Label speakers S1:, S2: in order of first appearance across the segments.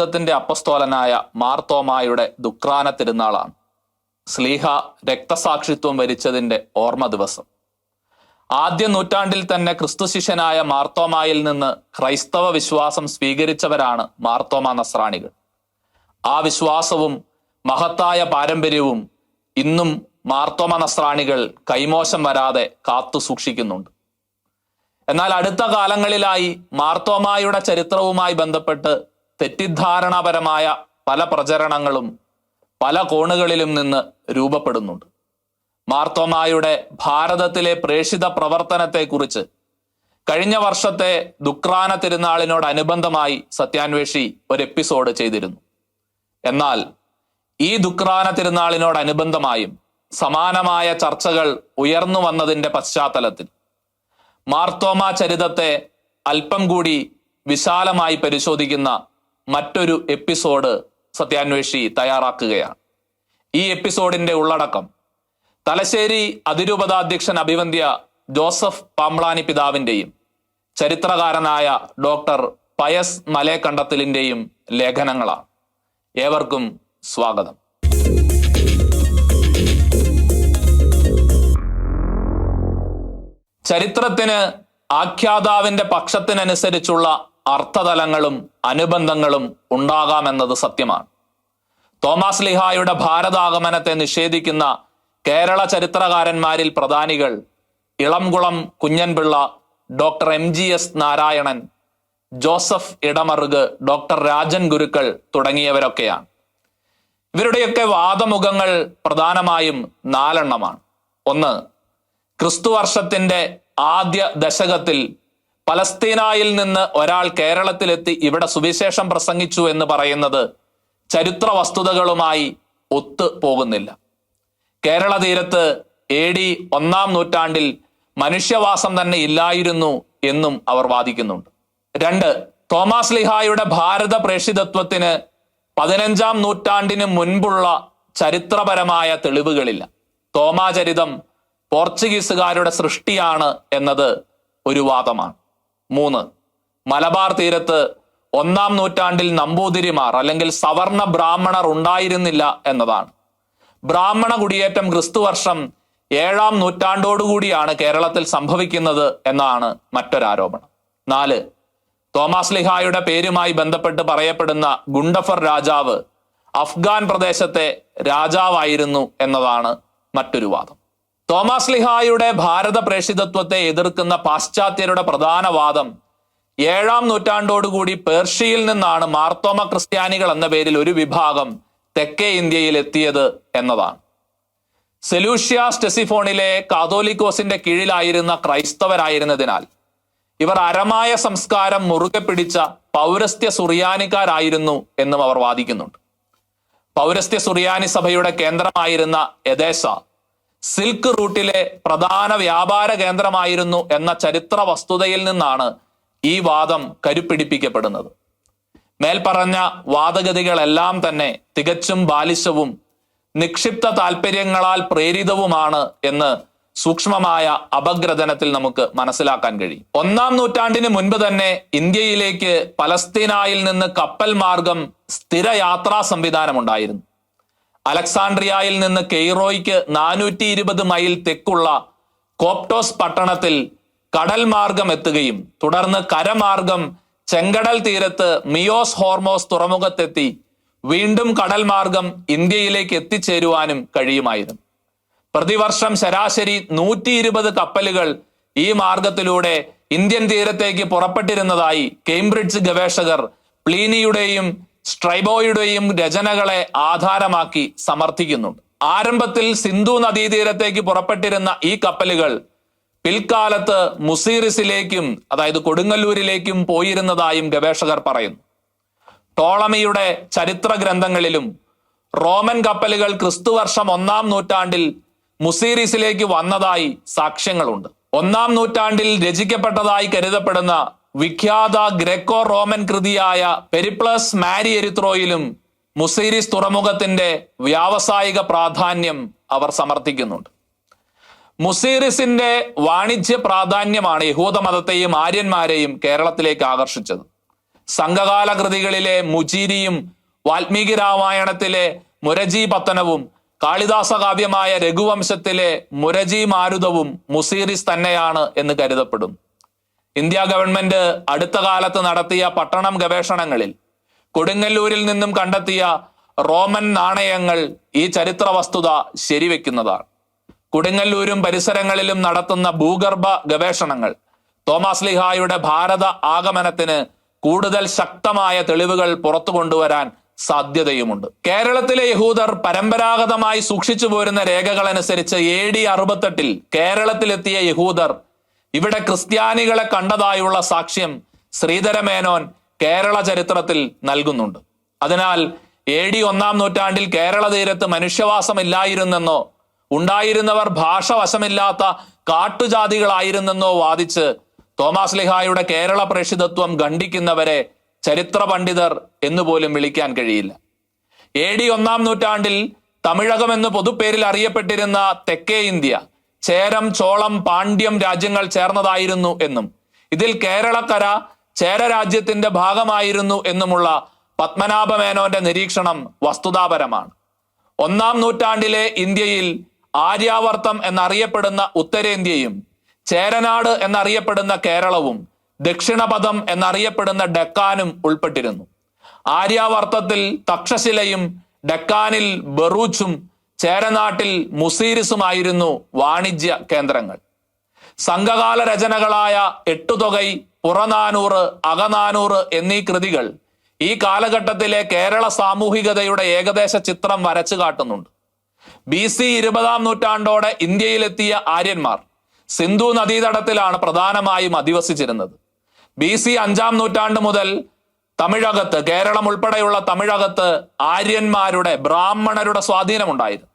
S1: ഭാരതത്തിന്റെ അപ്പസ്തോലനായ മാർത്തോമായുടെ ദുക്രാന തിരുനാളാണ്. സ്ലീഹ രക്തസാക്ഷിത്വം വരിച്ചതിന്റെ ഓർമ്മ ദിവസം. ആദ്യ നൂറ്റാണ്ടിൽ തന്നെ ക്രിസ്തു ശിഷ്യനായ മാർത്തോമായിൽ നിന്ന് ക്രൈസ്തവ വിശ്വാസം സ്വീകരിച്ചവരാണ് മാർത്തോമ നസ്രാണികൾ. ആ വിശ്വാസവും മഹത്തായ പാരമ്പര്യവും ഇന്നും മാർത്തോമ നസ്രാണികൾ കൈമോശം വരാതെ കാത്തു സൂക്ഷിക്കുന്നുണ്ട്. എന്നാൽ അടുത്ത കാലങ്ങളിലായി മാർത്തോമായുടെ ചരിത്രവുമായി ബന്ധപ്പെട്ട് തെറ്റിദ്ധാരണാപരമായ പല പ്രചരണങ്ങളും പല കോണുകളിലും നിന്ന് രൂപപ്പെടുന്നുണ്ട്. മാർത്തോമായുടെ ഭാരതത്തിലെ പ്രേഷിത പ്രവർത്തനത്തെക്കുറിച്ച് കഴിഞ്ഞ വർഷത്തെ ദുക്രാന തിരുനാളിനോടനുബന്ധമായി സത്യാന്വേഷി ഒരു എപ്പിസോഡ് ചെയ്തിരുന്നു. എന്നാൽ ഈ ദുക്രാന തിരുനാളിനോടനുബന്ധമായും സമാനമായ ചർച്ചകൾ ഉയർന്നു വന്നതിന്റെ പശ്ചാത്തലത്തിൽ മാർത്തോമ ചരിതത്തെ അല്പം കൂടി വിശാലമായി പരിശോധിക്കുന്ന മറ്റൊരു എപ്പിസോഡ് സത്യാന്വേഷി തയ്യാറാക്കുകയാണ്. ഈ എപ്പിസോഡിന്റെ ഉള്ളടക്കം തലശ്ശേരി അതിരൂപതാധ്യക്ഷൻ അഭിവന്ധ്യ ജോസഫ് പാമ്പ്ളാനി പിതാവിന്റെയും ചരിത്രകാരനായ ഡോക്ടർ പയസ് മലേക്കണ്ടത്തിലിന്റെയും ലേഖനങ്ങളാണ്. ഏവർക്കും സ്വാഗതം. ചരിത്രത്തിന് ആഖ്യാതാവിന്റെ പക്ഷത്തിനനുസരിച്ചുള്ള അർത്ഥതലങ്ങളും അനുബന്ധങ്ങളും ഉണ്ടാകാമെന്നത് സത്യമാണ്. തോമസ് ലിഹായുടെ ഭാരതാഗമനത്തെ നിഷേധിക്കുന്ന കേരള ചരിത്രകാരന്മാരിൽ പ്രധാനികൾ Elamkulam Kunjanpillai doctor M G S Narayanan Joseph Idamaruku doctor Rajan Gurukkal തുടങ്ങിയവരൊക്കെയാണ്. ഇവരുടെയൊക്കെ വാദമുഖങ്ങൾ പ്രധാനമായും നാലെണ്ണമാണ്. ഒന്ന് ക്രിസ്തുവർഷത്തിന്റെ ആദ്യ ദശകത്തിൽ പലസ്തീനായിൽ നിന്ന് ഒരാൾ കേരളത്തിലെത്തി ഇവിടെ സുവിശേഷം പ്രസംഗിച്ചു എന്ന് പറയുന്നത് ചരിത്ര വസ്തുതകളുമായി ഒത്തു പോകുന്നില്ല. കേരള തീരത്ത് എ ഡി ഒന്നാം നൂറ്റാണ്ടിൽ മനുഷ്യവാസം തന്നെ ഇല്ലായിരുന്നു എന്നും അവർ വാദിക്കുന്നുണ്ട്. രണ്ട് തോമസ് ലിഹായുടെ ഭാരത പ്രേഷിതത്വത്തിന് പതിനഞ്ചാം നൂറ്റാണ്ടിന് മുൻപുള്ള ചരിത്രപരമായ തെളിവുകളില്ല. തോമാചരിതം പോർച്ചുഗീസുകാരുടെ സൃഷ്ടിയാണ് എന്നത് ഒരു വാദമാണ്. മൂന്ന്. മലബാർ തീരത്ത് ഒന്നാം നൂറ്റാണ്ടിൽ നമ്പൂതിരിമാർ അല്ലെങ്കിൽ സവർണ ബ്രാഹ്മണർ ഉണ്ടായിരുന്നില്ല എന്നതാണ്. ബ്രാഹ്മണ കുടിയേറ്റം ക്രിസ്തുവർഷം ഏഴാം നൂറ്റാണ്ടോടുകൂടിയാണ് കേരളത്തിൽ സംഭവിക്കുന്നത് എന്നാണ് മറ്റൊരാരോപണം. നാല്. തോമസ് ലിഹായുടെ പേരുമായി ബന്ധപ്പെട്ട് പറയപ്പെടുന്ന ഗുണ്ടഫർ രാജാവ് അഫ്ഗാൻ പ്രദേശത്തെ രാജാവായിരുന്നു എന്നതാണ് മറ്റൊരു വാദം. തോമസ് ലിഹായുടെ ഭാരത പ്രേഷിതത്വത്തെ എതിർക്കുന്ന പാശ്ചാത്യരുടെ പ്രധാന വാദം ഏഴാം നൂറ്റാണ്ടോടുകൂടി പേർഷ്യയിൽ നിന്നാണ് മാർത്തോമ ക്രിസ്ത്യാനികൾ എന്ന പേരിൽ ഒരു വിഭാഗം തെക്കേ ഇന്ത്യയിൽ എത്തിയത് എന്നതാണ്. സെലൂഷ്യ സ്റ്റെസിഫോണിലെ കാതോലിക്കോസിന്റെ കീഴിലായിരുന്ന ക്രൈസ്തവരായിരുന്നതിനാൽ ഇവർ അരമായ സംസ്കാരം മുറുകെ പിടിച്ച പൗരസ്ത്യ സുറിയാനിക്കാരായിരുന്നു എന്നും അവർ വാദിക്കുന്നുണ്ട്. പൗരസ്ത്യ സുറിയാനി സഭയുടെ കേന്ദ്രമായിരുന്ന എദേശ സിൽക്ക് റൂട്ടിലെ പ്രധാന വ്യാപാര കേന്ദ്രമായിരുന്നു എന്ന ചരിത്ര വസ്തുതയിൽ നിന്നാണ് ഈ വാദം കരുപ്പിടിപ്പിക്കപ്പെടുന്നത്. മേൽപ്പറഞ്ഞ വാദഗതികളെല്ലാം തന്നെ തികച്ചും ബാലിശവും നിക്ഷിപ്ത താല്പര്യങ്ങളാൽ പ്രേരിതവുമാണ് എന്ന് സൂക്ഷ്മമായ അപഗ്രഥനത്തിൽ നമുക്ക് മനസ്സിലാക്കാൻ കഴിയും. ഒന്നാം നൂറ്റാണ്ടിന് മുൻപ് തന്നെ ഇന്ത്യയിലേക്ക് പലസ്തീനായിൽ നിന്ന് കപ്പൽ മാർഗം സ്ഥിര യാത്രാ സംവിധാനം ഉണ്ടായിരുന്നു അലക്സാണ്ട്രിയയിൽ നിന്ന് കെയ്റോയ്ക്ക് നാനൂറ്റി ഇരുപത് മൈൽ തെക്കുള്ള കോപ്റ്റോസ് പട്ടണത്തിൽ കടൽ മാർഗം എത്തുകയും തുടർന്ന് കരമാർഗം ചെങ്കടൽ തീരത്ത് മിയോസ് ഹോർമോസ് തുറമുഖത്തെത്തി വീണ്ടും കടൽ മാർഗം ഇന്ത്യയിലേക്ക് എത്തിച്ചേരുവാനും കഴിയുമായിരുന്നു. പ്രതിവർഷം ശരാശരി നൂറ്റി ഇരുപത് കപ്പലുകൾ ഈ മാർഗത്തിലൂടെ ഇന്ത്യൻ തീരത്തേക്ക് പുറപ്പെട്ടിരുന്നതായി കേംബ്രിഡ്ജ് ഗവേഷകർ പ്ലീനിയുടെയും സ്ട്രൈബോയുടെയും രചനകളെ ആധാരമാക്കി സമർത്ഥിക്കുന്നുണ്ട്. ആരംഭത്തിൽ സിന്ധു നദീതീരത്തേക്ക് പുറപ്പെട്ടിരുന്ന ഈ കപ്പലുകൾ പിൽക്കാലത്ത് മുസീറിസിലേക്കും അതായത് കൊടുങ്ങല്ലൂരിലേക്കും പോയിരുന്നതായും ഗവേഷകർ പറയുന്നു. ടോളമിയുടെ ചരിത്ര ഗ്രന്ഥങ്ങളിലും റോമൻ കപ്പലുകൾ ക്രിസ്തുവർഷം ഒന്നാം നൂറ്റാണ്ടിൽ മുസീറിസിലേക്ക് വന്നതായി സാക്ഷ്യങ്ങളുണ്ട്. ഒന്നാം നൂറ്റാണ്ടിൽ രചിക്കപ്പെട്ടതായി കരുതപ്പെടുന്ന വിഖ്യാത ഗ്രെക്കോ റോമൻ കൃതിയായ പെരിപ്ലസ് മാരി എരിത്രോയിലും മുസൈരിസ് തുറമുഖത്തിന്റെ വ്യാവസായിക പ്രാധാന്യം അവർ സമർത്ഥിക്കുന്നുണ്ട്. മുസീറിസിന്റെ വാണിജ്യ പ്രാധാന്യമാണ് യഹൂദ മതത്തെയും ആര്യന്മാരെയും കേരളത്തിലേക്ക് ആകർഷിച്ചത്. സംഘകാല കൃതികളിലെ മുജീരിയും വാൽമീകി രാമായണത്തിലെ മുരജി പത്തനവും കാളിദാസ കാവ്യമായ രഘുവംശത്തിലെ മുരജി മാരുതവും മുസീറിസ് തന്നെയാണ് എന്ന് കരുതപ്പെടും. ഇന്ത്യ ഗവൺമെന്റ് അടുത്ത കാലത്ത് നടത്തിയ പട്ടണം ഗവേഷണങ്ങളിൽ കൊടുങ്ങല്ലൂരിൽ നിന്നും കണ്ടെത്തിയ റോമൻ നാണയങ്ങൾ ഈ ചരിത്ര വസ്തുത ശരിവെക്കുന്നതാണ്. കൊടുങ്ങല്ലൂരും പരിസരങ്ങളിലും നടത്തുന്ന ഭൂഗർഭ ഗവേഷണങ്ങൾ തോമസ് ലിഹായുടെ ഭാരത ആഗമനത്തിന് കൂടുതൽ ശക്തമായ തെളിവുകൾ പുറത്തു കൊണ്ടുവരാൻ സാധ്യതയുമുണ്ട്. കേരളത്തിലെ യഹൂദർ പരമ്പരാഗതമായി സൂക്ഷിച്ചു പോരുന്ന രേഖകൾ അനുസരിച്ച് എ ഡി അറുപത്തെട്ടിൽ കേരളത്തിലെത്തിയ യഹൂദർ ഇവിടെ ക്രിസ്ത്യാനികളെ കണ്ടതായുള്ള സാക്ഷ്യം ശ്രീധരമേനോൻ കേരള ചരിത്രത്തിൽ നൽകുന്നുണ്ട്. അതിനാൽ എ ഡി ഒന്നാം നൂറ്റാണ്ടിൽ കേരള തീരത്ത് മനുഷ്യവാസമില്ലായിരുന്നെന്നോ ഉണ്ടായിരുന്നവർ ഭാഷ വശമില്ലാത്ത കാട്ടുജാതികളായിരുന്നെന്നോ വാദിച്ച് തോമാസ് ലിഹായുടെ കേരള പ്രേഷിതത്വം ഖണ്ഡിക്കുന്നവരെ ചരിത്ര പണ്ഡിതർ എന്നുപോലും വിളിക്കാൻ കഴിയില്ല. എ ഡി ഒന്നാം നൂറ്റാണ്ടിൽ തമിഴകം എന്ന് പൊതുപ്പേരിൽ അറിയപ്പെട്ടിരുന്ന തെക്കേ ഇന്ത്യ ചേരം ചോളം പാണ്ഡ്യം രാജ്യങ്ങൾ ചേർന്നതായിരുന്നു എന്നും ഇതിൽ കേരളക്കര ചേര രാജ്യത്തിന്റെ ഭാഗമായിരുന്നു എന്നുമുള്ള പത്മനാഭമേനോന്റെ നിരീക്ഷണം വസ്തുതാപരമാണ്. ഒന്നാം നൂറ്റാണ്ടിലെ ഇന്ത്യയിൽ ആര്യാവർത്തം എന്നറിയപ്പെടുന്ന ഉത്തരേന്ത്യയും ചേരനാട് എന്നറിയപ്പെടുന്ന കേരളവും ദക്ഷിണപഥം എന്നറിയപ്പെടുന്ന ഡെക്കാനും ഉൾപ്പെട്ടിരുന്നു. ആര്യാവർത്തത്തിൽ തക്ഷശിലയും ഡെക്കാനിൽ ബറൂച്ചും ചേരനാട്ടിൽ മുസീരിസുമായിരുന്നു വാണിജ്യ കേന്ദ്രങ്ങൾ. സംഘകാല രചനകളായ എട്ടുതൊകൈ പുറനാനൂറ് അകനാനൂറ് എന്നീ കൃതികൾ ഈ കാലഘട്ടത്തിലെ കേരള സാമൂഹികതയുടെ ഏകദേശ ചിത്രം വരച്ചു കാട്ടുന്നുണ്ട്. ബി സി ഇരുപതാം നൂറ്റാണ്ടോടെ ഇന്ത്യയിലെത്തിയ ആര്യന്മാർ സിന്ധു നദീതടത്തിലാണ് പ്രധാനമായും അധിവസിച്ചിരുന്നത്. ബി സി അഞ്ചാം നൂറ്റാണ്ട് മുതൽ തമിഴകത്ത് കേരളം ഉൾപ്പെടെയുള്ള തമിഴകത്ത് ആര്യന്മാരുടെ ബ്രാഹ്മണരുടെ സ്വാധീനമുണ്ടായിരുന്നു.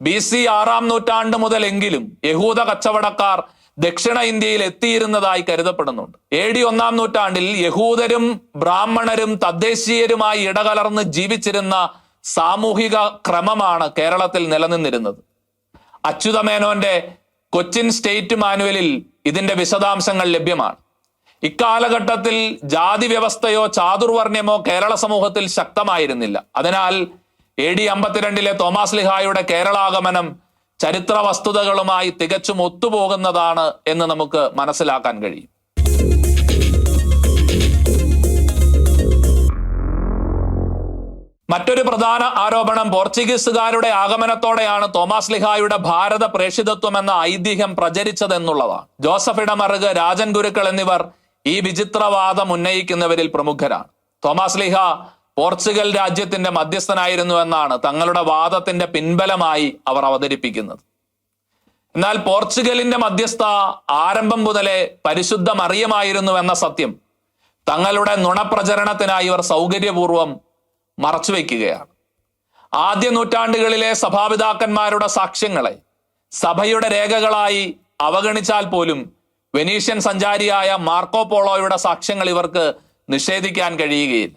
S1: ബി സി ആറാം നൂറ്റാണ്ട് മുതലെങ്കിലും യഹൂദ കച്ചവടക്കാർ ദക്ഷിണ ഇന്ത്യയിൽ എത്തിയിരുന്നതായി കരുതപ്പെടുന്നുണ്ട്. എ ഡി ഒന്നാം നൂറ്റാണ്ടിൽ യഹൂദരും ബ്രാഹ്മണരും തദ്ദേശീയരുമായി ഇടകലർന്ന് ജീവിച്ചിരുന്ന സാമൂഹിക ക്രമമാണ് കേരളത്തിൽ നിലനിന്നിരുന്നത്. അച്യുതമേനോന്റെ കൊച്ചിൻ സ്റ്റേറ്റ് മാനുവലിൽ ഇതിന്റെ വിശദാംശങ്ങൾ ലഭ്യമാണ്. ഇക്കാലഘട്ടത്തിൽ ജാതി വ്യവസ്ഥയോ ചാതുർവർണ്യമോ കേരള സമൂഹത്തിൽ ശക്തമായിരുന്നില്ല. അതിനാൽ എ ഡി അമ്പത്തിരണ്ടിലെ തോമാസ് ലിഹായുടെ കേരളാഗമനം ചരിത്ര വസ്തുതകളുമായി തികച്ചും ഒത്തുപോകുന്നതാണ് എന്ന് നമുക്ക് മനസ്സിലാക്കാൻ കഴിയും. മറ്റൊരു പ്രധാന ആരോപണം പോർച്ചുഗീസുകാരുടെ ആഗമനത്തോടെയാണ് തോമസ് ലിഹായുടെ ഭാരത പ്രേഷിതത്വം എന്ന ഐതിഹ്യം പ്രചരിച്ചതെന്നുള്ളതാണ്. ജോസഫ് ഇടമറുക് രാജൻ ഗുരുക്കൾ എന്നിവർ ഈ വിചിത്രവാദം ഉന്നയിക്കുന്നവരിൽ പ്രമുഖരാണ്. തോമസ് ലിഹ പോർച്ചുഗൽ രാജ്യത്തിന്റെ മധ്യസ്ഥനായിരുന്നു എന്നാണ് തങ്ങളുടെ വാദത്തിന്റെ പിൻബലമായി അവർ അവതരിപ്പിക്കുന്നത്. എന്നാൽ പോർച്ചുഗലിന്റെ മധ്യസ്ഥ ആരംഭം മുതലേ പരിശുദ്ധ മറിയമായിരുന്നു എന്ന സത്യം തങ്ങളുടെ നുണപ്രചരണത്തിനായി ഇവർ സൗകര്യപൂർവം മറച്ചുവെക്കുകയാണ്. ആദ്യ നൂറ്റാണ്ടുകളിലെ സഭാപിതാക്കന്മാരുടെ സാക്ഷ്യങ്ങളെ സഭയുടെ രേഖകളായി അവഗണിച്ചാൽ പോലും വെനീഷ്യൻ സഞ്ചാരിയായ മാർക്കോ പോളോയുടെ സാക്ഷ്യങ്ങൾ ഇവർക്ക് നിഷേധിക്കാൻ കഴിയുകയില്ല.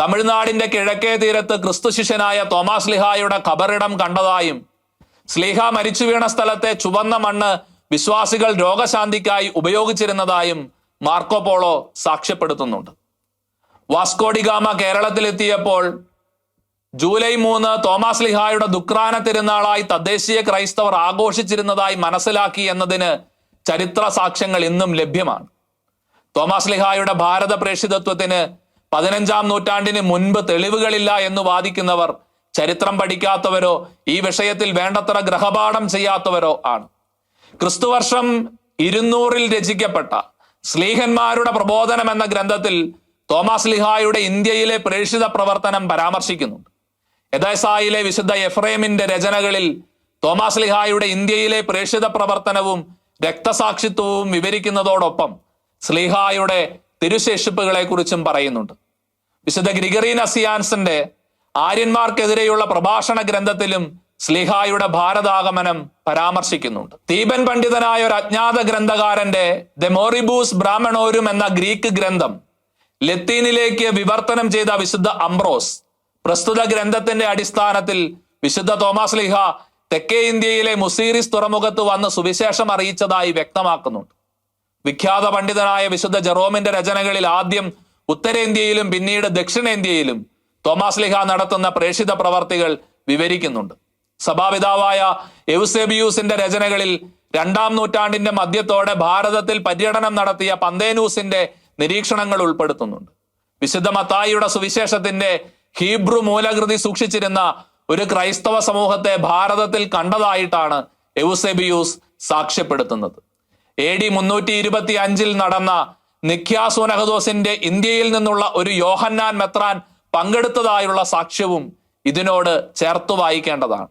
S1: തമിഴ്നാടിന്റെ കിഴക്കേ തീരത്ത് ക്രിസ്തു ശിഷ്യനായ തോമസ് ലിഹായുടെ ഖബറിടം കണ്ടതായും സ്ലിഹ മരിച്ചു വീണ സ്ഥലത്തെ ചുവന്ന മണ്ണ് വിശ്വാസികൾ രോഗശാന്തിക്കായി ഉപയോഗിച്ചിരുന്നതായും മാർക്കോ പോളോ സാക്ഷ്യപ്പെടുത്തുന്നുണ്ട്. വാസ്കോഡിഗാമ കേരളത്തിലെത്തിയപ്പോൾ ജൂലൈ മൂന്ന് തോമസ് ലിഹായുടെ ദുക്രാന തിരുനാളായി തദ്ദേശീയ ക്രൈസ്തവർ ആഘോഷിച്ചിരുന്നതായി മനസ്സിലാക്കി എന്നതിന് ചരിത്ര സാക്ഷ്യങ്ങൾ ഇന്നും ലഭ്യമാണ്. തോമസ് ലിഹായുടെ ഭാരത പ്രേഷിതത്വത്തിന് പതിനഞ്ചാം നൂറ്റാണ്ടിന് മുൻപ് തെളിവുകളില്ല എന്ന് വാദിക്കുന്നവർ ചരിത്രം പഠിക്കാത്തവരോ ഈ വിഷയത്തിൽ വേണ്ടത്ര ഗ്രഹപാഠം ചെയ്യാത്തവരോ ആണ്. ക്രിസ്തുവർഷം ഇരുന്നൂറിൽ രചിക്കപ്പെട്ട സ്ലീഹന്മാരുടെ പ്രബോധനം എന്ന ഗ്രന്ഥത്തിൽ തോമസ് ലിഹായുടെ ഇന്ത്യയിലെ പ്രേക്ഷിത പ്രവർത്തനം പരാമർശിക്കുന്നുണ്ട്. യഥാസായിലെ വിശുദ്ധ എഫ്രേമിന്റെ രചനകളിൽ തോമസ് ലിഹായുടെ ഇന്ത്യയിലെ പ്രേക്ഷിത പ്രവർത്തനവും രക്തസാക്ഷിത്വവും വിവരിക്കുന്നതോടൊപ്പം സ്ലിഹായുടെ തിരുശേഷിപ്പുകളെ കുറിച്ചും പറയുന്നുണ്ട്. വിശുദ്ധ ഗ്രിഗറി നസിയാൻസിന്റെ ആര്യന്മാർക്കെതിരെയുള്ള പ്രഭാഷണ ഗ്രന്ഥത്തിലും സ്ലിഹായുടെ ഭാരതാഗമനം പരാമർശിക്കുന്നുണ്ട്. തീപൻ പണ്ഡിതനായ ഒരു അജ്ഞാത ഗ്രന്ഥകാരന്റെ ദെമോറിബൂസ് ബ്രാഹ്മണോരും എന്ന ഗ്രീക്ക് ഗ്രന്ഥം ലത്തീനിലേക്ക് വിവർത്തനം ചെയ്ത വിശുദ്ധ അംബ്രോസ് പ്രസ്തുത ഗ്രന്ഥത്തിന്റെ അടിസ്ഥാനത്തിൽ വിശുദ്ധ തോമസ് ലിഹ തെക്കേ ഇന്ത്യയിലെ മുസീറിസ് തുറമുഖത്ത് വന്ന് സുവിശേഷം അറിയിച്ചതായി വ്യക്തമാക്കുന്നുണ്ട്. വിഖ്യാത പണ്ഡിതനായ വിശുദ്ധ ജെറോമിന്റെ രചനകളിൽ ആദ്യം ഉത്തരേന്ത്യയിലും പിന്നീട് ദക്ഷിണേന്ത്യയിലും തോമാസ് ലിഹ നടത്തുന്ന പ്രേഷിത പ്രവർത്തികൾ വിവരിക്കുന്നുണ്ട്. സഭാപിതാവായ എവുസെബിയൂസിന്റെ രചനകളിൽ രണ്ടാം നൂറ്റാണ്ടിന്റെ മധ്യത്തോടെ ഭാരതത്തിൽ പര്യടനം നടത്തിയ പന്തേനൂസിന്റെ നിരീക്ഷണങ്ങൾ ഉൾപ്പെടുത്തുന്നുണ്ട്. വിശുദ്ധ മത്തായിയുടെ സുവിശേഷത്തിന്റെ ഹീബ്രു മൂലകൃതി സൂക്ഷിച്ചിരുന്ന ഒരു ക്രൈസ്തവ സമൂഹത്തെ ഭാരതത്തിൽ കണ്ടതായിട്ടാണ് എവുസെബിയൂസ് സാക്ഷ്യപ്പെടുത്തുന്നത്. എ ഡി മുന്നൂറ്റി ഇരുപത്തി അഞ്ചിൽ നടന്ന നിഖ്യാസുനഹദോസിന്റെ ഇന്ത്യയിൽ നിന്നുള്ള ഒരു യോഹന്നാൻ മെത്രാൻ പങ്കെടുത്തതായുള്ള സാക്ഷ്യവും ഇതിനോട് ചേർത്തു വായിക്കേണ്ടതാണ്.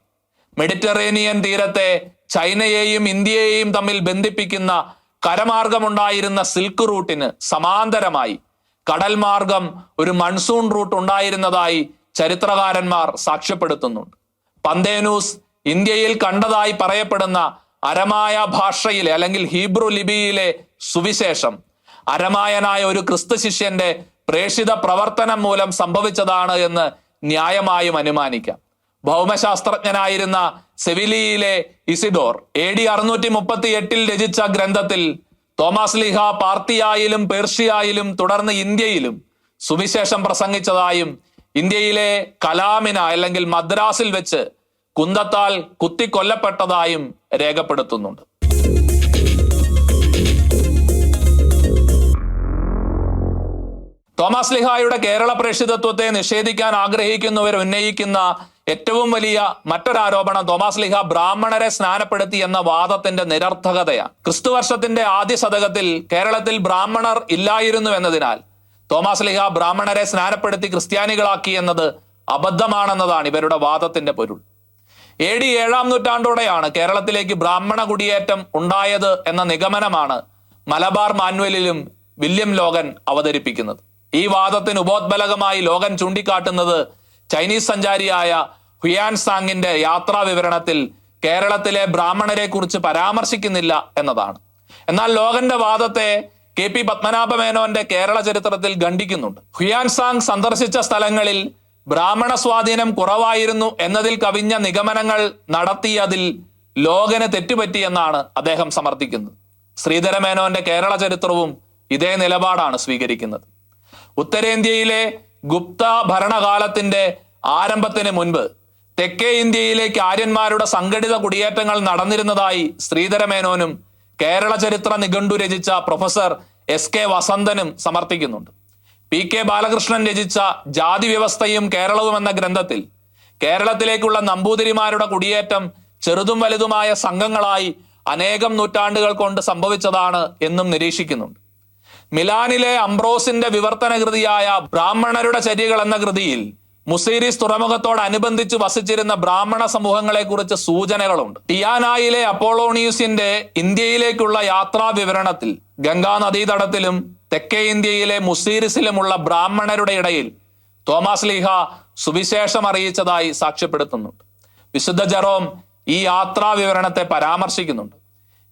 S1: മെഡിറ്ററേനിയൻ തീരത്തെ ചൈനയെയും ഇന്ത്യയെയും തമ്മിൽ ബന്ധിപ്പിക്കുന്ന കരമാർഗമുണ്ടായിരുന്ന സിൽക്ക് റൂട്ടിന് സമാന്തരമായി കടൽ മാർഗം ഒരു മൺസൂൺ റൂട്ട് ഉണ്ടായിരുന്നതായി ചരിത്രകാരന്മാർ സാക്ഷ്യപ്പെടുത്തുന്നുണ്ട്. പന്തേനൂസ് ഇന്ത്യയിൽ കണ്ടതായി പറയപ്പെടുന്ന അരമായ ഭാഷയിലെ അല്ലെങ്കിൽ ഹീബ്രു ലിപിയിലെ സുവിശേഷം അരമായനായ ഒരു ക്രിസ്തു ശിഷ്യന്റെ പ്രേഷിത പ്രവർത്തനം മൂലം സംഭവിച്ചതാണ് എന്ന് ന്യായമായും അനുമാനിക്കാം. ഭൗമശാസ്ത്രജ്ഞനായിരുന്ന സെവിലിയിലെ ഇസിഡോർ എ ഡി അറുന്നൂറ്റി മുപ്പത്തി എട്ടിൽ രചിച്ച ഗ്രന്ഥത്തിൽ തോമസ് ലിഹ പാർത്തിയായിലും പേർഷ്യയിലും തുടർന്ന് ഇന്ത്യയിലും സുവിശേഷം പ്രസംഗിച്ചതായും ഇന്ത്യയിലെ കലാമിന അല്ലെങ്കിൽ മദ്രാസിൽ വെച്ച് കുന്തത്താൽ കുത്തിക്കൊല്ലപ്പെട്ടതായും രേഖപ്പെടുത്തുന്നുണ്ട്. തോമസ് ലിഹായുടെ കേരള പ്രേക്ഷിതത്വത്തെ നിഷേധിക്കാൻ ആഗ്രഹിക്കുന്നവർ ഉന്നയിക്കുന്ന ഏറ്റവും വലിയ മറ്റൊരാരോപണം തോമസ് ലിഹ ബ്രാഹ്മണരെ സ്നാനപ്പെടുത്തി എന്ന വാദത്തിന്റെ നിരർത്ഥകതയാണ്. ക്രിസ്തുവർഷത്തിന്റെ ആദ്യ ശതകത്തിൽ കേരളത്തിൽ ബ്രാഹ്മണർ ഇല്ലായിരുന്നു എന്നതിനാൽ തോമസ് ലിഹ ബ്രാഹ്മണരെ സ്നാനപ്പെടുത്തി ക്രിസ്ത്യാനികളാക്കി എന്നത് അബദ്ധമാണെന്നതാണ് ഇവരുടെ വാദത്തിന്റെ പൊരുൾ. എ ഡി ഏഴാം നൂറ്റാണ്ടോടെയാണ് കേരളത്തിലേക്ക് ബ്രാഹ്മണ കുടിയേറ്റം ഉണ്ടായത് എന്ന നിഗമനമാണ് മലബാർ മാനുവലിലും വില്യം ലോഗൻ അവതരിപ്പിക്കുന്നത്. ഈ വാദത്തിന് ഉപോത്ബലകമായി ലോകൻ ചൂണ്ടിക്കാട്ടുന്നത് ചൈനീസ് സഞ്ചാരിയായ ഹുയാൻ സാങ്ങിന്റെ യാത്രാ വിവരണത്തിൽ കേരളത്തിലെ ബ്രാഹ്മണരെ കുറിച്ച് പരാമർശിക്കുന്നില്ല എന്നതാണ്. എന്നാൽ ലോകന്റെ വാദത്തെ കെ പി പത്മനാഭ മേനോന്റെ കേരള ചരിത്രത്തിൽ ഖണ്ഡിക്കുന്നുണ്ട്. ഹുയാൻ സാങ് സന്ദർശിച്ച സ്ഥലങ്ങളിൽ ബ്രാഹ്മണ സ്വാധീനം കുറവായിരുന്നു എന്നതിൽ കവിഞ്ഞ നിഗമനങ്ങൾ നടത്തിയതിൽ ലോകന് തെറ്റുപറ്റിയെന്നാണ് അദ്ദേഹം സമർത്ഥിക്കുന്നത്. ശ്രീധരമേനോന്റെ കേരള ചരിത്രവും ഇതേ നിലപാടാണ് സ്വീകരിക്കുന്നത്. ഉത്തരേന്ത്യയിലെ ഗുപ്ത ഭരണകാലത്തിന്റെ ആരംഭത്തിന് മുൻപ് തെക്കേ ഇന്ത്യയിലേക്ക് ആര്യന്മാരുടെ സംഘടിത കുടിയേറ്റങ്ങൾ നടന്നിരുന്നതായി ശ്രീധരമേനോനും കേരള ചരിത്ര നിഘണ്ടു രചിച്ച പ്രൊഫസർ എസ് കെ വസന്തനും സമർത്ഥിക്കുന്നുണ്ട്. പി കെ ബാലകൃഷ്ണൻ രചിച്ച ജാതി വ്യവസ്ഥയും കേരളവും എന്ന ഗ്രന്ഥത്തിൽ കേരളത്തിലേക്കുള്ള നമ്പൂതിരിമാരുടെ കുടിയേറ്റം ചെറുതും വലുതുമായ സംഘങ്ങളായി അനേകം നൂറ്റാണ്ടുകൾ കൊണ്ട് സംഭവിച്ചതാണ് എന്നും നിരീക്ഷിക്കുന്നുണ്ട്. മിലാനിലെ അംബ്രോസിന്റെ വിവർത്തന കൃതിയായ ബ്രാഹ്മണരുടെ ചര്യകൾ എന്ന കൃതിയിൽ മുസീരിസ് തുറമുഖത്തോടനുബന്ധിച്ച് വസിച്ചിരുന്ന ബ്രാഹ്മണ സമൂഹങ്ങളെക്കുറിച്ച് സൂചനകളുണ്ട്. ടിയാനായിലെ അപ്പോളോണിയൂസിന്റെ ഇന്ത്യയിലേക്കുള്ള യാത്രാ വിവരണത്തിൽ ഗംഗാ നദീതടത്തിലും തെക്കേ ഇന്ത്യയിലെ മുസീരിസിലുമുള്ള ബ്രാഹ്മണരുടെ ഇടയിൽ തോമസ് ലീഹ സുവിശേഷം അറിയിച്ചതായി സാക്ഷ്യപ്പെടുത്തുന്നുണ്ട്. വിശുദ്ധ ജെറോം ഈ യാത്രാ വിവരണത്തെ പരാമർശിക്കുന്നുണ്ട്.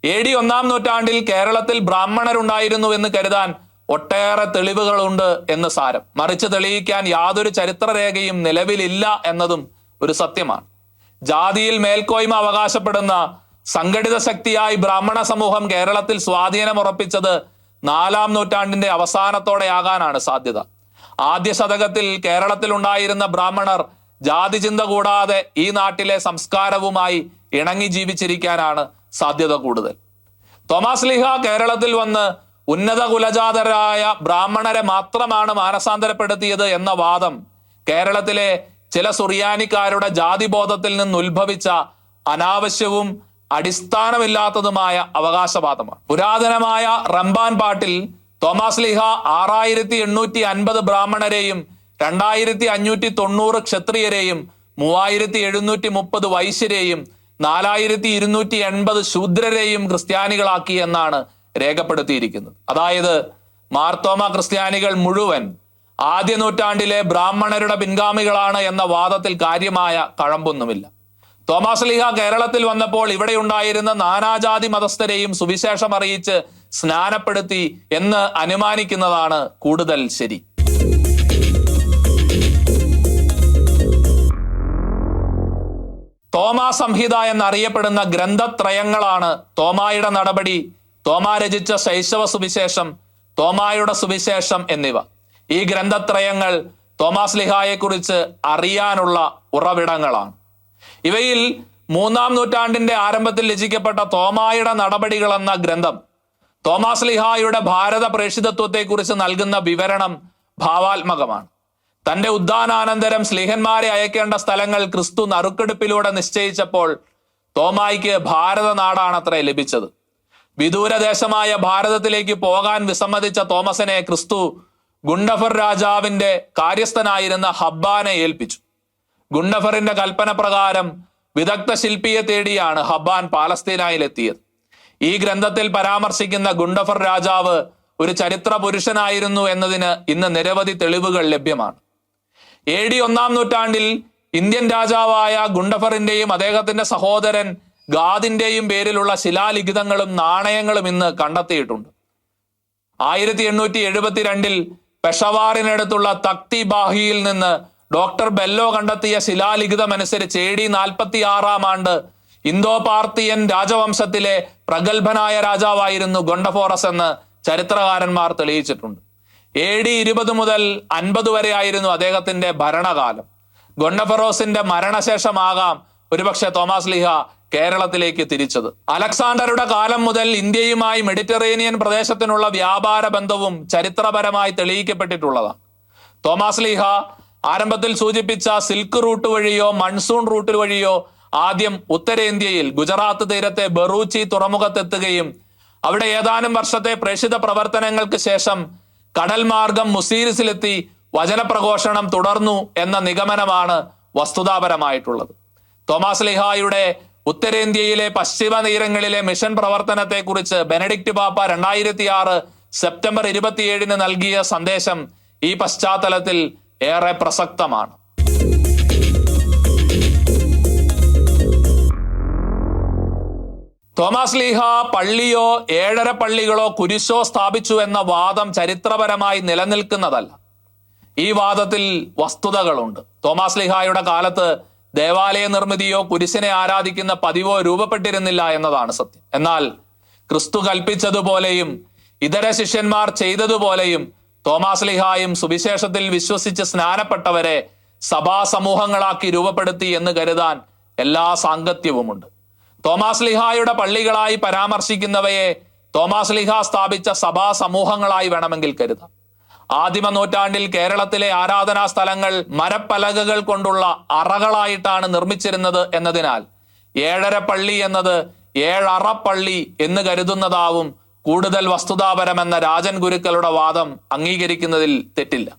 S1: എ ഡി ഒന്നാം നൂറ്റാണ്ടിൽ കേരളത്തിൽ ബ്രാഹ്മണരുണ്ടായിരുന്നു എന്ന് കരുതാൻ ഒട്ടേറെ തെളിവുകളുണ്ട് എന്ന് സാരം. മറിച്ച് തെളിയിക്കാൻ യാതൊരു ചരിത്രരേഖയും നിലവിലില്ല എന്നതും ഒരു സത്യമാണ്. ജാതിയിൽ മേൽക്കോയ്മ അവകാശപ്പെടുന്ന സംഘടിത ശക്തിയായി ബ്രാഹ്മണ സമൂഹം കേരളത്തിൽ സ്വാധീനം ഉറപ്പിച്ചത് നാലാം നൂറ്റാണ്ടിന്റെ അവസാനത്തോടെയാകാനാണ് സാധ്യത. ആദ്യ ശതകത്തിൽ കേരളത്തിൽ ഉണ്ടായിരുന്ന ബ്രാഹ്മണർ ജാതി ചിന്ത കൂടാതെ ഈ നാട്ടിലെ സംസ്കാരവുമായി ഇണങ്ങി ജീവിച്ചിരിക്കാനാണ് സാധ്യത കൂടുതൽ. തോമസ് ലിഹ കേരളത്തിൽ വന്ന് ഉന്നത കുലജാതരായ ബ്രാഹ്മണരെ മാത്രമാണ് മാനസാന്തരപ്പെടുത്തിയത് എന്ന വാദം കേരളത്തിലെ ചില സുറിയാനിക്കാരുടെ ജാതിബോധത്തിൽ നിന്ന് ഉത്ഭവിച്ച അനാവശ്യവും അടിസ്ഥാനമില്ലാത്തതുമായ അവകാശവാദമാണ്. പുരാതനമായ റംബാൻ പാട്ടിൽ തോമസ് ലിഹ ആറായിരത്തി എണ്ണൂറ്റി അൻപത് ബ്രാഹ്മണരെയും രണ്ടായിരത്തി അഞ്ഞൂറ്റി തൊണ്ണൂറ് ക്ഷത്രിയരെയും മൂവായിരത്തി എഴുന്നൂറ്റി മുപ്പത് വൈശ്യരെയും നാലായിരത്തി ഇരുന്നൂറ്റി എൺപത് ശൂദ്രരെയും ക്രിസ്ത്യാനികളാക്കി എന്നാണ് രേഖപ്പെടുത്തിയിരിക്കുന്നത്. അതായത് മാർത്തോമ ക്രിസ്ത്യാനികൾ മുഴുവൻ ആദ്യ നൂറ്റാണ്ടിലെ ബ്രാഹ്മണരുടെ പിൻഗാമികളാണ് എന്ന വാദത്തിൽ കാര്യമായ കഴമ്പൊന്നുമില്ല. തോമസ് ലീഹ കേരളത്തിൽ വന്നപ്പോൾ ഇവിടെ ഉണ്ടായിരുന്ന നാനാജാതി മതസ്ഥരെയും സുവിശേഷം അറിയിച്ച് സ്നാനപ്പെടുത്തി എന്ന് അനുമാനിക്കുന്നതാണ് കൂടുതൽ ശരി. തോമാ സംഹിത എന്നറിയപ്പെടുന്ന ഗ്രന്ഥത്രയങ്ങളാണ് തോമായുടെ നടപടി തോമാ രചിച്ച ശൈശവ സുവിശേഷം തോമായുടെ സുവിശേഷം എന്നിവ. ഈ ഗ്രന്ഥത്രയങ്ങൾ തോമാസ് ലിഹായെക്കുറിച്ച് അറിയാനുള്ള ഉറവിടങ്ങളാണ്. ഇവയിൽ മൂന്നാം നൂറ്റാണ്ടിന്റെ ആരംഭത്തിൽ രചിക്കപ്പെട്ട തോമായുടെ നടപടികൾ എന്ന ഗ്രന്ഥം തോമാസ് ലിഹായുടെ ഭാരത പ്രേഷിതത്വത്തെക്കുറിച്ച് നൽകുന്ന വിവരണം ഭാവാത്മകമാണ്. തന്റെ ഉദ്ധാനാനന്തരം സ്ലിഹന്മാരെ അയക്കേണ്ട സ്ഥലങ്ങൾ ക്രിസ്തു നറുക്കെടുപ്പിലൂടെ നിശ്ചയിച്ചപ്പോൾ തോമായിക്ക് ഭാരത നാടാണത്രേ ലഭിച്ചത് വിദൂരദേശമായ ഭാരതത്തിലേക്ക് പോകാൻ വിസമ്മതിച്ച തോമസിനെ ക്രിസ്തു ഗുണ്ടഫർ രാജാവിന്റെ കാര്യസ്ഥനായിരുന്ന ഹബ്ബാനെ ഏൽപ്പിച്ചു. ഗുണ്ടഫറിന്റെ കൽപ്പന പ്രകാരം വിദഗ്ധ ശില്പിയെ തേടിയാണ് ഹബ്ബാൻ പാലസ്തീനായിലെത്തിയത്. ഈ ഗ്രന്ഥത്തിൽ പരാമർശിക്കുന്ന ഗുണ്ടഫർ രാജാവ് ഒരു ചരിത്ര പുരുഷനായിരുന്നു എന്നതിന് ഇന്ന് നിരവധി തെളിവുകൾ ലഭ്യമാണ്. എ ഡി ഒന്നാം നൂറ്റാണ്ടിൽ ഇന്ത്യൻ രാജാവായ ഗുണ്ടഫറിന്റെയും അദ്ദേഹത്തിന്റെ സഹോദരൻ ഗാദിന്റെയും പേരിലുള്ള ശിലാലിഖിതങ്ങളും നാണയങ്ങളും ഇന്ന് കണ്ടെത്തിയിട്ടുണ്ട്. ആയിരത്തി എണ്ണൂറ്റി എഴുപത്തിരണ്ടിൽ പെഷവാറിനടുത്തുള്ള തക്തി ബാഹിയിൽ നിന്ന് ഡോക്ടർ ബെല്ലോ കണ്ടെത്തിയ ശിലാലിഖിതം അനുസരിച്ച് എ ഡി നാൽപ്പത്തി ആറാം ആണ്ട് ഇന്തോ പാർത്തിയൻ രാജവംശത്തിലെ പ്രഗത്ഭനായ രാജാവായിരുന്നു ഗൊണ്ടഫോറസ് എന്ന് ചരിത്രകാരന്മാർ തെളിയിച്ചിട്ടുണ്ട്. എ ഡി ഇരുപത് മുതൽ അൻപത് വരെ ആയിരുന്നു അദ്ദേഹത്തിന്റെ ഭരണകാലം. ഗൊണ്ടഫറോസിന്റെ മരണശേഷമാകാം ഒരുപക്ഷെ തോമസ് ലിഹ കേരളത്തിലേക്ക് തിരിച്ചത്. അലക്സാണ്ടറുടെ കാലം മുതൽ ഇന്ത്യയുമായി മെഡിറ്ററേനിയൻ പ്രദേശത്തിനുള്ള വ്യാപാര ബന്ധവും ചരിത്രപരമായി തെളിയിക്കപ്പെട്ടിട്ടുള്ളതാണ്. തോമസ് ലീഹ ആരംഭത്തിൽ സൂചിപ്പിച്ച സിൽക്ക് റൂട്ട് വഴിയോ മൺസൂൺ റൂട്ട് വഴിയോ ആദ്യം ഉത്തരേന്ത്യയിൽ ഗുജറാത്ത് തീരത്തെ ബറൂച്ചി തുറമുഖത്തെത്തുകയും അവിടെ ഏതാനും വർഷത്തെ പ്രേഷിത പ്രവർത്തനങ്ങൾക്ക് ശേഷം കടൽ മാർഗം മുസീരിസിലെത്തി വചനപ്രഘോഷണം തുടർന്നു എന്ന നിഗമനമാണ് വസ്തുതാപരമായിട്ടുള്ളത്. തോമസ് ലിഹായുടെ ഉത്തരേന്ത്യയിലെ പശ്ചിമ തീരങ്ങളിലെ മിഷൻ പ്രവർത്തനത്തെക്കുറിച്ച് ബെനഡിക്റ്റ് പാപ്പ രണ്ടായിരത്തി ആറ് സെപ്റ്റംബർ ഇരുപത്തിയേഴിന് നൽകിയ സന്ദേശം ഈ പശ്ചാത്തലത്തിൽ ഏറെ പ്രസക്തമാണ്. തോമസ് ലീഹ പള്ളിയോ ഏഴര പള്ളികളോ കുരിശോ സ്ഥാപിച്ചു എന്ന വാദം ചരിത്രപരമായി നിലനിൽക്കുന്നതല്ല. ഈ വാദത്തിൽ വസ്തുതകളുണ്ട്. തോമസ് ലിഹായുടെ കാലത്ത് ദേവാലയ നിർമ്മിതിയോ കുരിശിനെ ആരാധിക്കുന്ന പതിവോ രൂപപ്പെട്ടിരുന്നില്ല എന്നതാണ് സത്യം. എന്നാൽ ക്രിസ്തു കൽപ്പിച്ചതുപോലെയും ഇതര ശിഷ്യന്മാർ ചെയ്തതുപോലെയും തോമാസ് ലിഹായും സുവിശേഷത്തിൽ വിശ്വസിച്ച് സ്നാനപ്പെട്ടവരെ സഭാസമൂഹങ്ങളാക്കി രൂപപ്പെടുത്തി എന്ന് കരുതാൻ എല്ലാ സാങ്കത്യവുമുണ്ട്. തോമാസ് ലിഹായുടെ പള്ളികളായി പരാമർശിക്കുന്നവയെ തോമാസ് ലിഹ സ്ഥാപിച്ച സഭാ സമൂഹങ്ങളായി വേണമെങ്കിൽ കരുതാം. ആദിമ നൂറ്റാണ്ടിൽ കേരളത്തിലെ ആരാധനാ സ്ഥലങ്ങൾ മരപ്പലകകൾ കൊണ്ടുള്ള അറകളായിട്ടാണ് നിർമ്മിച്ചിരുന്നത് എന്നതിനാൽ ഏഴര പള്ളി എന്നത് ഏഴറ പള്ളി എന്ന് കരുതുന്നതാവും കൂടുതൽ വസ്തുതാപരമെന്ന രാജൻ ഗുരുക്കളുടെ വാദം അംഗീകരിക്കുന്നതിൽ തെറ്റില്ല.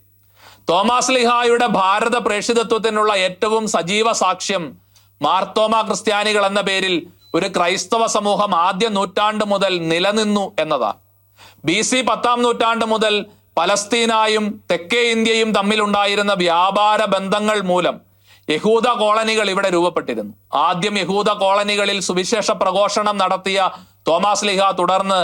S1: തോമാസ് ലിഹായുടെ ഭാരത പ്രേഷിതത്വത്തിനുള്ള ഏറ്റവും സജീവ സാക്ഷ്യം മാർത്തോമ ക്രിസ്ത്യാനികൾ എന്ന പേരിൽ ഒരു ക്രൈസ്തവ സമൂഹം ആദ്യ നൂറ്റാണ്ട് മുതൽ നിലനിന്നു എന്നതാണ് ബി സി പത്താം നൂറ്റാണ്ട് മുതൽ പലസ്തീനായും തെക്കേ ഇന്ത്യയും തമ്മിലുണ്ടായിരുന്ന വ്യാപാര ബന്ധങ്ങൾ മൂലം യഹൂദ കോളനികൾ ഇവിടെ രൂപപ്പെട്ടിരുന്നു. ആദ്യം യഹൂദ കോളനികളിൽ സുവിശേഷ പ്രഘോഷണം നടത്തിയ തോമാസ് ലിഹ തുടർന്ന്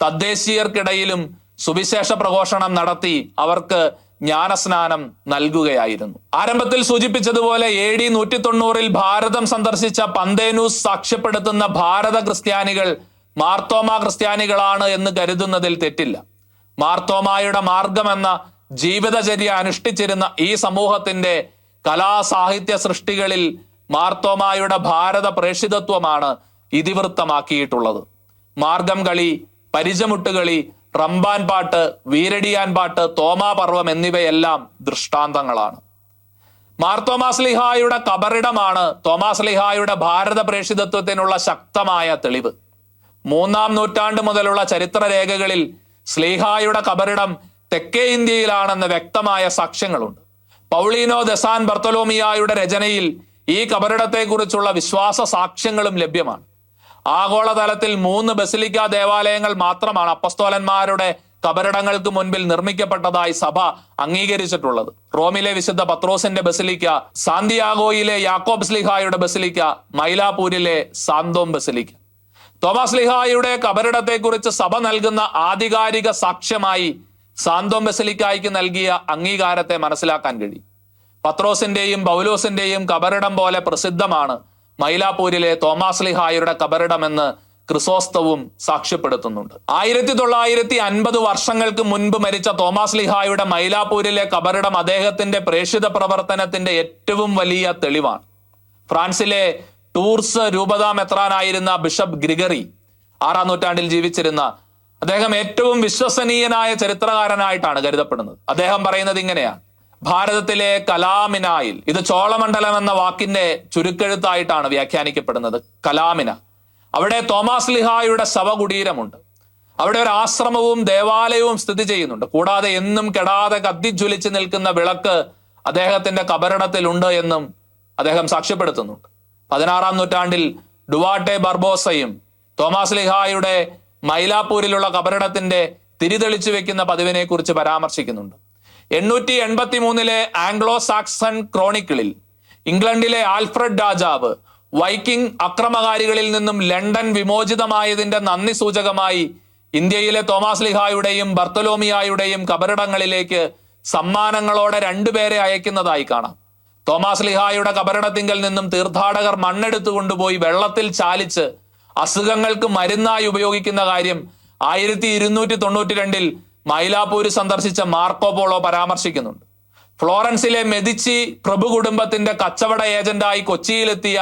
S1: തദ്ദേശീയർക്കിടയിലും സുവിശേഷ പ്രഘോഷണം നടത്തി അവർക്ക് ജ്ഞാനസ്നാനം നൽകുകയായിരുന്നു. ആരംഭത്തിൽ സൂചിപ്പിച്ചതുപോലെ എ ഡി നൂറ്റി തൊണ്ണൂറിൽ ഭാരതം സന്ദർശിച്ച പന്തേനൂസ് സാക്ഷ്യപ്പെടുത്തുന്ന ഭാരത ക്രിസ്ത്യാനികൾ മാർത്തോമ ക്രിസ്ത്യാനികളാണ് എന്ന് കരുതുന്നതിൽ തെറ്റില്ല. മാർത്തോമായുടെ മാർഗമെന്ന ജീവിതചര്യ അനുഷ്ഠിച്ചിരുന്ന ഈ സമൂഹത്തിന്റെ കലാസാഹിത്യ സൃഷ്ടികളിൽ മാർത്തോമായുടെ ഭാരത പ്രേഷിതത്വമാണ് ഇതിവൃത്തമാക്കിയിട്ടുള്ളത്. മാർഗം കളി പരിചമുട്ടുകളി റംബാൻ പാട്ട് വീരടിയാൻ പാട്ട് തോമാപർവം എന്നിവയെല്ലാം ദൃഷ്ടാന്തങ്ങളാണ്. മാർത്തോമാസ് ലിഹായുടെ കബറിടമാണ് തോമാസ് ലിഹായുടെ ഭാരത പ്രേഷിതത്വത്തിനുള്ള ശക്തമായ തെളിവ്. മൂന്നാം നൂറ്റാണ്ട് മുതലുള്ള ചരിത്രരേഖകളിൽ സ്ലീഹായുടെ കബറിടം തെക്കേ ഇന്ത്യയിലാണെന്ന് വ്യക്തമായ സാക്ഷ്യങ്ങളുണ്ട്. പൗളീനോ ദസാൻ ബർത്തലോമിയായുടെ രചനയിൽ ഈ കബറിടത്തെക്കുറിച്ചുള്ള വിശ്വാസ സാക്ഷ്യങ്ങളും ലഭ്യമാണ്. ആഗോളതലത്തിൽ മൂന്ന് ബസിലിക്ക ദേവാലയങ്ങൾ മാത്രമാണ് അപ്പസ്തോലന്മാരുടെ കബരിടങ്ങൾക്ക് മുൻപിൽ നിർമ്മിക്കപ്പെട്ടതായി സഭ അംഗീകരിച്ചിട്ടുള്ളത്. റോമിലെ വിശുദ്ധ പത്രോസിന്റെ ബസിലിക്ക സാന്തിയാഗോയിലെ യാക്കോബ് സ്ലിഹായുടെ ബസിലിക്ക മൈലാപൂരിലെ സാന്തോം ബസിലിക്ക. തോമസ് ലിഹായുടെ കബരിടത്തെക്കുറിച്ച് സഭ നൽകുന്ന ആധികാരിക സാക്ഷ്യമായി സാന്തോം ബസലിക്കായിക്ക് നൽകിയ അംഗീകാരത്തെ മനസ്സിലാക്കാൻ കഴിയും. പത്രോസിന്റെയും പൗലോസിന്റെയും കബറിടം പോലെ പ്രസിദ്ധമാണ് മൈലാപ്പൂരിലെ തോമാസ് ലിഹായുടെ കബറിടമെന്ന് ക്രിസോസ്തവും സാക്ഷ്യപ്പെടുത്തുന്നുണ്ട്. ആയിരത്തി തൊള്ളായിരത്തി അൻപത് വർഷങ്ങൾക്ക് മുൻപ് മരിച്ച തോമസ് ലിഹായുടെ മൈലാപ്പൂരിലെ കബറിടം അദ്ദേഹത്തിന്റെ പ്രേക്ഷിത പ്രവർത്തനത്തിന്റെ ഏറ്റവും വലിയ തെളിവാണ്. ഫ്രാൻസിലെ ടൂർസ് രൂപതാ മെത്രാനായിരുന്ന ബിഷപ്പ് ഗ്രിഗറി ആറാം നൂറ്റാണ്ടിൽ ജീവിച്ചിരുന്ന അദ്ദേഹം ഏറ്റവും വിശ്വസനീയനായ ചരിത്രകാരനായിട്ടാണ് കരുതപ്പെടുന്നത്. അദ്ദേഹം പറയുന്നത് ഇങ്ങനെയാണ്. ഭാരതത്തിലെ കലാമിനായിൽ ഇത് ചോളമണ്ഡലം എന്ന വാക്കിന്റെ ചുരുക്കെഴുത്തായിട്ടാണ് വ്യാഖ്യാനിക്കപ്പെടുന്നത് കലാമിന. അവിടെ തോമാസ് ലിഹായുടെ ശവകുടീരമുണ്ട്. അവിടെ ഒരു ആശ്രമവും ദേവാലയവും സ്ഥിതി ചെയ്യുന്നുണ്ട്. കൂടാതെ എന്നും കെടാതെ കത്തിജ്വലിച്ച് നിൽക്കുന്ന വിളക്ക് അദ്ദേഹത്തിന്റെ കബറിടത്തിലുണ്ട് എന്നും അദ്ദേഹം സാക്ഷ്യപ്പെടുത്തുന്നുണ്ട്. പതിനാറാം നൂറ്റാണ്ടിൽ ഡുവാട്ടെ ബർബോസയും തോമാസ് ലിഹായുടെ മൈലാപ്പൂരിലുള്ള കബറിടത്തിന്റെ തിരിതെളിച്ചു വെക്കുന്ന പതിവിനെ കുറിച്ച് പരാമർശിക്കുന്നുണ്ട്. എണ്ണൂറ്റി എൺപത്തി മൂന്നിലെ ആംഗ്ലോ സാക്സൺ ക്രോണിക്കിളിൽ ഇംഗ്ലണ്ടിലെ ആൽഫ്രഡ് രാജാവ് വൈക്കിംഗ് അക്രമകാരികളിൽ നിന്നും ലണ്ടൻ വിമോചിതമായതിന്റെ നന്ദി സൂചകമായി ഇന്ത്യയിലെ തോമസ് ലിഹായുടെയും ബർത്തലോമിയായുടെയും കബറിടങ്ങളിലേക്ക് സമ്മാനങ്ങളോടെ രണ്ടുപേരെ അയക്കുന്നതായി കാണാം. തോമസ് ലിഹായുടെ കബറിടത്തിങ്കൽ നിന്നും തീർത്ഥാടകർ മണ്ണെടുത്തു കൊണ്ടുപോയി വെള്ളത്തിൽ ചാലിച്ച് അസുഖങ്ങൾക്ക് മരുന്നായി ഉപയോഗിക്കുന്ന കാര്യം ആയിരത്തി ഇരുന്നൂറ്റി തൊണ്ണൂറ്റി രണ്ടിൽ മൈലാപ്പൂര് സന്ദർശിച്ച മാർക്കോ പോളോ പരാമർശിക്കുന്നുണ്ട്. ഫ്ലോറൻസിലെ മെതിച്ചി പ്രഭു കുടുംബത്തിന്റെ കച്ചവട ഏജന്റായി കൊച്ചിയിലെത്തിയ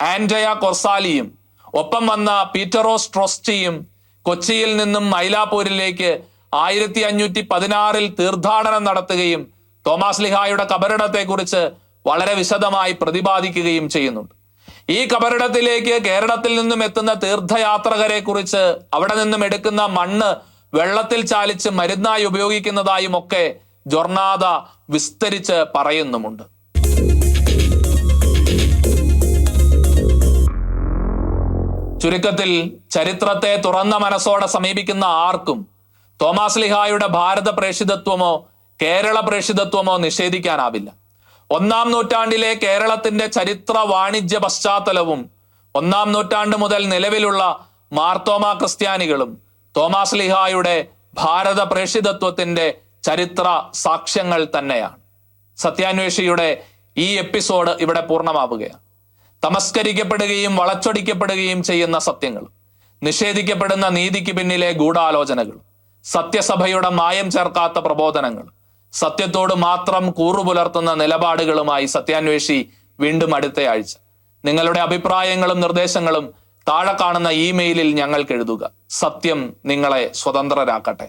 S1: ആൻഡ്രയ കൊർസാലിയും ഒപ്പം വന്ന പീറ്ററോസ് ട്രൊസ്റ്റിയും കൊച്ചിയിൽ നിന്നും മൈലാപ്പൂരിലേക്ക് ആയിരത്തി അഞ്ഞൂറ്റി പതിനാറിൽ തീർത്ഥാടനം നടത്തുകയും തോമസ് ലിഹായുടെ കബറിടത്തെക്കുറിച്ച് വളരെ വിശദമായി പ്രതിപാദിക്കുകയും ചെയ്യുന്നുണ്ട്. ഈ കബറിടത്തിലേക്ക് കേരളത്തിൽ നിന്നും എത്തുന്ന തീർത്ഥയാത്രകരെ കുറിച്ച് അവിടെ നിന്നും എടുക്കുന്ന മണ്ണ് വെള്ളത്തിൽ ചാലിച്ച് മരുന്നായി ഉപയോഗിക്കുന്നതായും ഒക്കെ ജൊർണാദ വിസ്തരിച്ച് പറയുന്നുമുണ്ട്. ചുരുക്കത്തിൽ ചരിത്രത്തെ തുറന്ന മനസ്സോടെ സമീപിക്കുന്ന ആർക്കും തോമസ് ലിഹായുടെ ഭാരത പ്രേഷിതത്വമോ കേരള പ്രേഷിതത്വമോ നിഷേധിക്കാനാവില്ല. ഒന്നാം നൂറ്റാണ്ടിലെ കേരളത്തിന്റെ ചരിത്ര വാണിജ്യ പശ്ചാത്തലവും ഒന്നാം നൂറ്റാണ്ട് മുതൽ നിലവിലുള്ള മാർത്തോമ ക്രിസ്ത്യാനികളും തോമസ് ലിഹായുടെ ഭാരത പ്രേഷിതത്വത്തിന്റെ ചരിത്ര സാക്ഷ്യങ്ങൾ തന്നെയാണ്. സത്യാന്വേഷിയുടെ ഈ എപ്പിസോഡ് ഇവിടെ പൂർണമാവുകയാണ്. തമസ്കരിക്കപ്പെടുകയും വളച്ചൊടിക്കപ്പെടുകയും ചെയ്യുന്ന സത്യങ്ങൾ നിഷേധിക്കപ്പെടുന്ന നീതിക്ക് പിന്നിലെ ഗൂഢാലോചനകൾ സത്യസഭയുടെ മായം ചേർക്കാത്ത പ്രബോധനങ്ങൾ സത്യത്തോട് മാത്രം കൂറുപുലർത്തുന്ന നിലപാടുകളുമായി സത്യാന്വേഷി വീണ്ടും അടുത്തയാഴ്ച. നിങ്ങളുടെ അഭിപ്രായങ്ങളും നിർദ്ദേശങ്ങളും താഴെ കാണുന്ന ഇമെയിലിൽ ഞങ്ങൾക്ക് എഴുതുക. സത്യം നിങ്ങളെ സ്വതന്ത്രരാക്കട്ടെ.